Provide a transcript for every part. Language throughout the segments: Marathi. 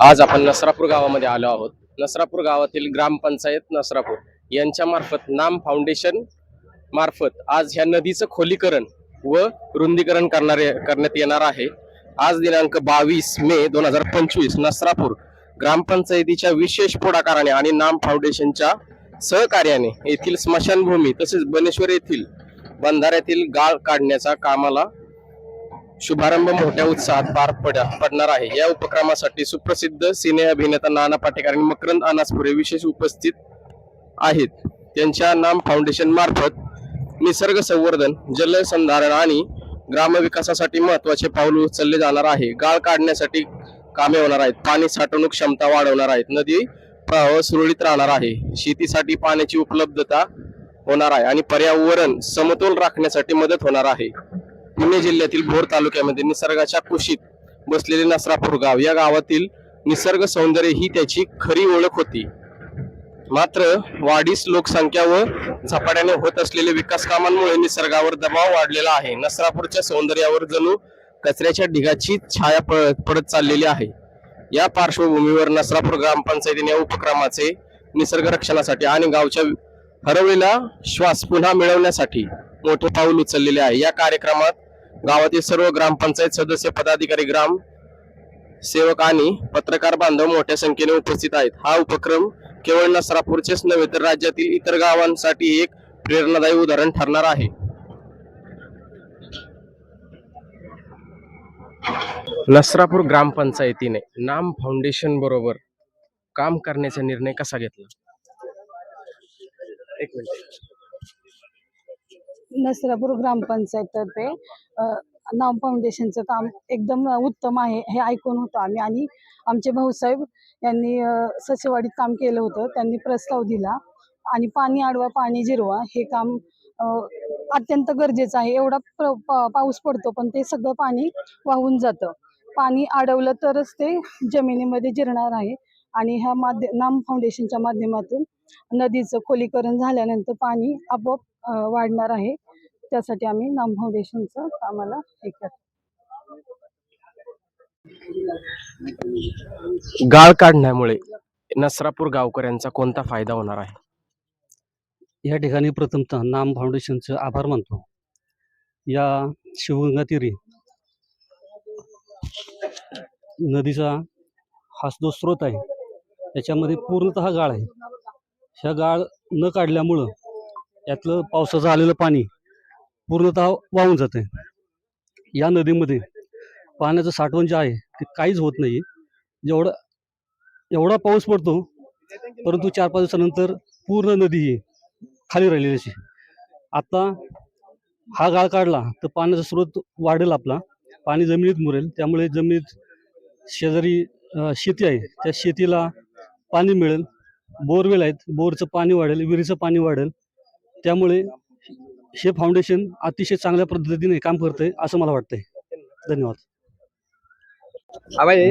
आज आपण नसरापूर गावामध्ये आलो आहोत. नसरापूर गावातील ग्रामपंचायत नसरापूर यांच्या मार्फत नाम फाउंडेशन मार्फत आज ह्या नदीचं खोलीकरण व रुंदीकरण करणारे करण्यात येणार आहे. आज दिनांक बावीस मे दोन हजार पंचवीस नसरापूर ग्रामपंचायतीच्या विशेष पुढाकाराने आणि नाम फाउंडेशनच्या सहकार्याने येथील स्मशानभूमी तसेच बनेश्वर येथील बंधाऱ्यातील गाळ काढण्याच्या कामाला शुभारंभ मोठ्या उत्साहात पार पड पडणार आहे. या उपक्रमासाठी सुप्रसिद्ध सिने अभिनेता नाना पाटेकर आणि मकरंद अनासपुरे विशेष उपस्थित आहेत. त्यांच्या नाम फाउंडेशन मार्फत निसर्ग संवर्धन जलसंधारण आणि ग्रामविकासासाठी महत्त्वाचे पाऊल उचलले जाणार आहे. गाळ काढण्यासाठी कामे होणार आहेत. पाणी साठवणूक क्षमता वाढवणार आहेत. नदी प्रवाह सुरळीत राहणार आहे. शेतीसाठी पाण्याची उपलब्धता होणार आहे आणि पर्यावरण समतोल राखण्यासाठी मदत होणार आहे. पुणे जिल्ह्यातील भोर तालुक्यामध्ये निसर्गाच्या कुशीत बसलेले नसरापूर गाव या गावातील निसर्ग सौंदर्य ही त्याची खरी ओळख होती. मात्र वाढीस लोकसंख्या व झपाट्याने होत असलेल्या विकास कामांमुळे निसर्गावर दबाव वाढलेला आहे. नसरापूरच्या सौंदर्यावर जणू कचऱ्याच्या ढिगाची छाया पडत चाललेली आहे. या पार्श्वभूमीवर नसरापूर ग्रामपंचायतीने या उपक्रमाचे निसर्ग रक्षणासाठी आणि गावच्या हरवलेला श्वास पुन्हा मिळवण्यासाठी मोठे पाऊल उचललेले आहे. या कार्यक्रमात गावातील सर्व ग्रामपंचायत सदस्य पदाधिकारी ग्राम सेवक आणि पत्रकार बांधव मोठ्या संख्येने उपस्थित आहेत. हा उपक्रम केवळ नसरापूरचेच नव्हे तर राज्यातील इतर गावांसाठी एक प्रेरणादायी उदाहरण ठरणार आहे. नसरापूर ग्रामपंचायतीने नाम फाउंडेशन बरोबर काम करण्याचा निर्णय कसा घेतला? एक मिनिट. नसरापूर ग्रामपंचायततर्फे नाव नाम फाउंडेशनचं काम एकदम उत्तम आहे हे ऐकून होतो आम्ही. आणि आमचे भाऊसाहेब यांनी ससेवाडीत काम केलं होतं. त्यांनी प्रस्ताव दिला. आणि पाणी आडवा पाणी जिरवा हे काम अत्यंत गरजेचं आहे. एवढा प्र- पाऊस पडतो पण ते सगळं पाणी वाहून जातं. पाणी अडवलं तरच ते जमिनीमध्ये जिरणार आहे. आणि ह्या माध्य नाम फाउंडेशनच्या माध्यमातून नदीचं खोलीकरण झाल्यानंतर पाणी आपोआप वाढणार आहे. त्यासाठी आम्ही नाम फाउंडेशनचं आम्हाला हे करतो. गाळ काढण्यामुळे नसरापूर गावकऱ्यांचा कोणता फायदा होणार आहे? या ठिकाणी प्रथमतः नाम फाउंडेशनचं आभार मानतो. या शिवगंगा तीरी नदीचा हा जो स्रोत आहे याच्यामध्ये पूर्णतः गाळ आहे. ह्या गाळ न काढल्यामुळं यातलं पावसाचं आलेलं पाणी पूर्णतः वाहून जातं आहे या नदीमध्ये पाण्याचं साठवण जे आहे ते काहीच होत नाही जेवढं एवढा पाऊस पडतो परंतु चार पाच दिवसानंतर पूर्ण नदी ही खाली राहिलेली अशी. आता हा गाळ काढला तर पाण्याचा स्रोत वाढेल आपला. पाणी जमिनीत मुरेल त्यामुळे जमिनीत शेजारी शेती आहे. त्या शेतीला पाणी मिळेल. बोरवेल आहेत बोरचं पाणी वाढेल विहिरीचं पाणी वाढेल. त्यामुळे हे फाउंडेशन अतिशय चांगल्या पद्धतीने काम करतंय असं मला वाटतंय. धन्यवाद.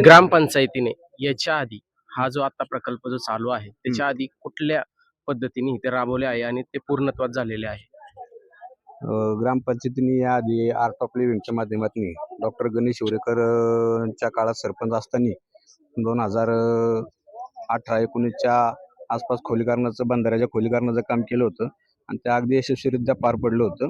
ग्रामपंचायतीने याच्या आधी हा जो आता प्रकल्प जो चालू आहे त्याच्या आधी कुठल्या पद्धतीने ते राबवले आहे आणि ते पूर्णत्वात झालेले आहे? ग्रामपंचायतीने याआधी आर्ट ऑफ लिव्हिंगच्या माध्यमातून डॉक्टर गणेश शिवरेकर अ, च्या काळात सरपंच असताना दोन हजार अठरा एकोणीसच्या आसपास खोलीकरणाचं बंधाऱ्याच्या खोलीकरणाचं काम केलं होतं. आणि ते अगदी यशस्वीरित्या पार पडलं होतं.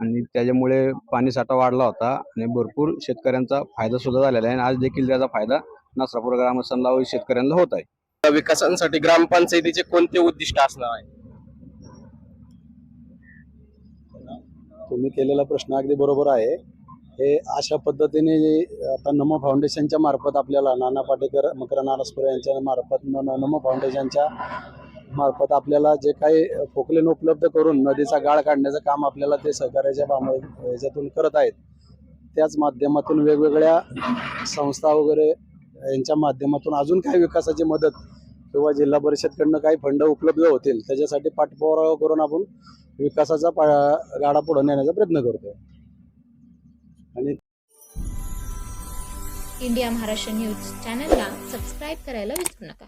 आणि त्याच्यामुळे पाणीसाठा वाढला होता आणि भरपूर शेतकऱ्यांचा फायदा सुद्धा झालेला आहे. आणि आज देखील त्याचा फायदा नसरापूर ग्रामस्थांना व शेतकऱ्यांना होत आहे. विकासासाठी ग्रामपंचायतीचे कोणते उद्दिष्ट असणार आहे? तुम्ही केलेला प्रश्न अगदी बरोबर आहे. हे अशा पद्धतीने आता नमो फाउंडेशनच्या मार्फत आपल्याला नाना पाटेकर मकरा नारासपुरे यांच्या मार्फत नमो फाउंडेशनच्या मार्फत आपल्याला जे काही पोकलेन उपलब्ध करून नदीचा गाळ काढण्याचं काम आपल्याला ते सहकार्याच्या याच्यातून ह्याच्यातून करत आहेत. त्याच माध्यमातून वेगवेगळ्या संस्था वगैरे यांच्या माध्यमातून अजून काही विकासाची मदत किंवा जिल्हा परिषदकडनं काही फंड उपलब्ध होतील त्याच्यासाठी पाठपुरावा करून आपण विकासाचा पा गाडा पुढे नेण्याचा प्रयत्न करतो आणि इंडिया महाराष्ट्र न्यूज चॅनलला सबस्क्राईब करायला विसरू नका.